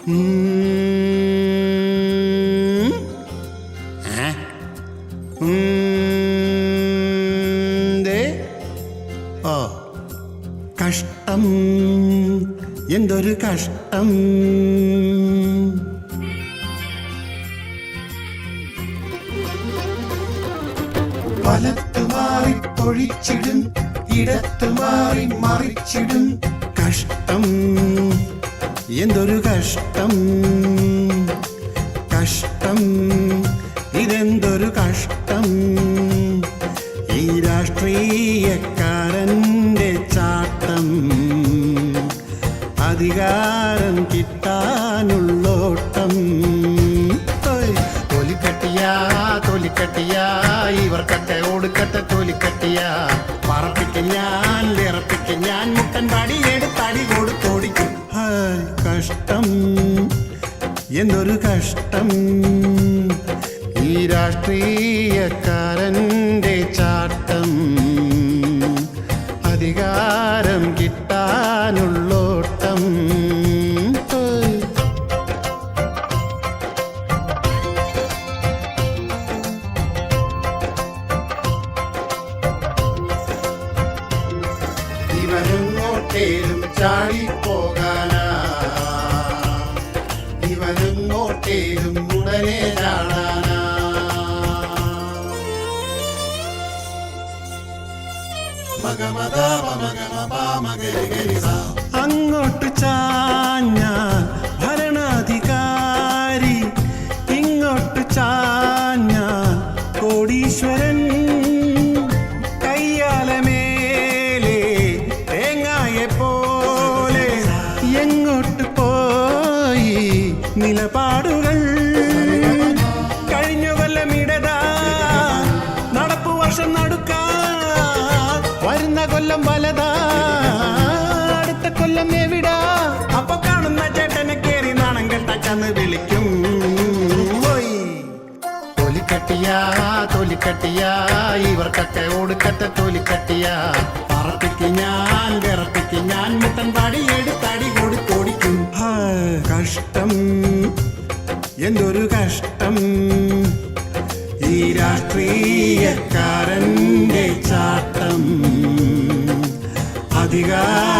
ഓ കഷ്ടം. എന്തൊരു കഷ്ടം. വലത്ത് മാറി പൊഴിച്ചിടും ഇടത്ത് മാറി മറിച്ചിടും. കഷ്ടം. എന്തൊരു കഷ്ടം? കഷ്ടം. ഇതെന്തൊരു കഷ്ടം? ഈ രാഷ്ട്രീയക്കാരന്റെ ചാട്ടം. അധികാരം കിട്ടാനുള്ളോട്ടം. തൊലിക്കട്ടിയാ തൊലിക്കട്ടിയാ ഇവർക്കൊക്കെ ഒടുക്കത്തെ തൊലിക്കട്ടിയാ. പറപ്പിക്കും ഞാൻ വിറപ്പിക്കും ഞാൻ മുട്ടൻ പടിയെടുത്തടി കൊടുത്തോടിക്കും കഷ്ടം എന്തൊരു കഷ്ടം. ഈ രാഷ്ട്രീയക്കാരന്റെ ചാട്ടം അങ്ങോട്ട് ചാഞ്ഞ ഭരണാധികാരി ഇങ്ങോട്ട് ചാഞ്ഞ കോടീശ്വരൻ. കയ്യാലമേലെ എങ്ങോട്ട് പോയി നിലപാടുകൾ കൊല്ലം വലതാ. അടുത്ത കൊല്ലം എവിടാ? അപ്പൊ കാണുന്ന ചേട്ടനെ കേറി നാണം കെട്ട വിളിക്കും. തൊലിക്കട്ടിയാ ഇവർക്കൊക്കെ ഒടുക്കത്തെ തൊലിക്കട്ടിയാ. പറപ്പിക്ക് ഞാൻ വിറപ്പിക്ക് ഞാൻ മുട്ടൻ പാടി എടുത്തടി കൊടുത്തോടിക്കും. കഷ്ടം. എന്തൊരു കഷ്ടം. ഈ രാഷ്ട്രീയക്കാരന്റെ അധികാരം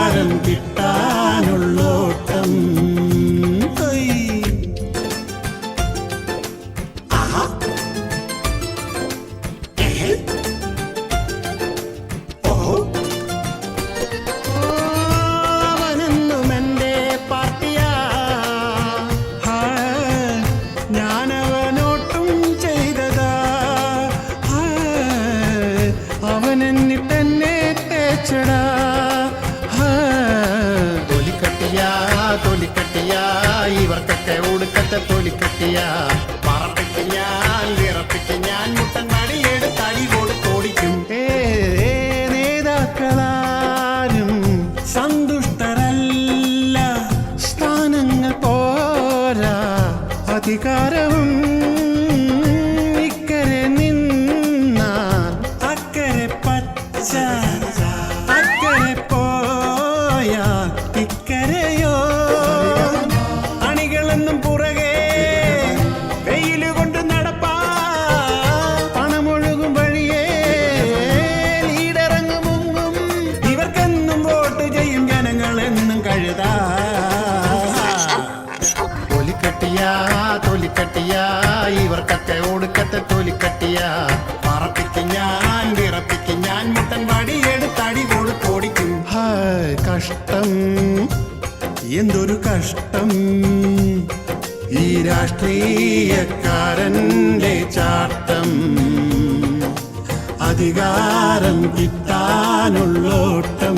ഇവർക്കൊക്കെ ഒടുക്കത്തെ പറപ്പിട്ട് ഞാൻ വിറപ്പിട്ട് ഞാൻ. മുട്ടൻ മടി എടുത്തടി കൊടുത്തോടിക്കും നേതാക്കളാരും സന്തുഷ്ടരല്ല. സ്ഥാനങ്ങൾ പോരാ അധികാരവും തൊലിക്കട്ടിയാ ഇവർക്കത്തെ ഒടുക്കത്തെ തൊലിക്കട്ടിയാ. പറപ്പിക്കും ഞാൻ വിറപ്പിക്കും ഞാൻ മുട്ടൻ വടി എടുത്തടി കൊടുത്തോടിക്കും ഹായ് കഷ്ടം. എന്തൊരു കഷ്ടം. ഈ രാഷ്ട്രീയക്കാരന്റെ ചാട്ടം. അധികാരം കിട്ടാനുള്ളോട്ടം.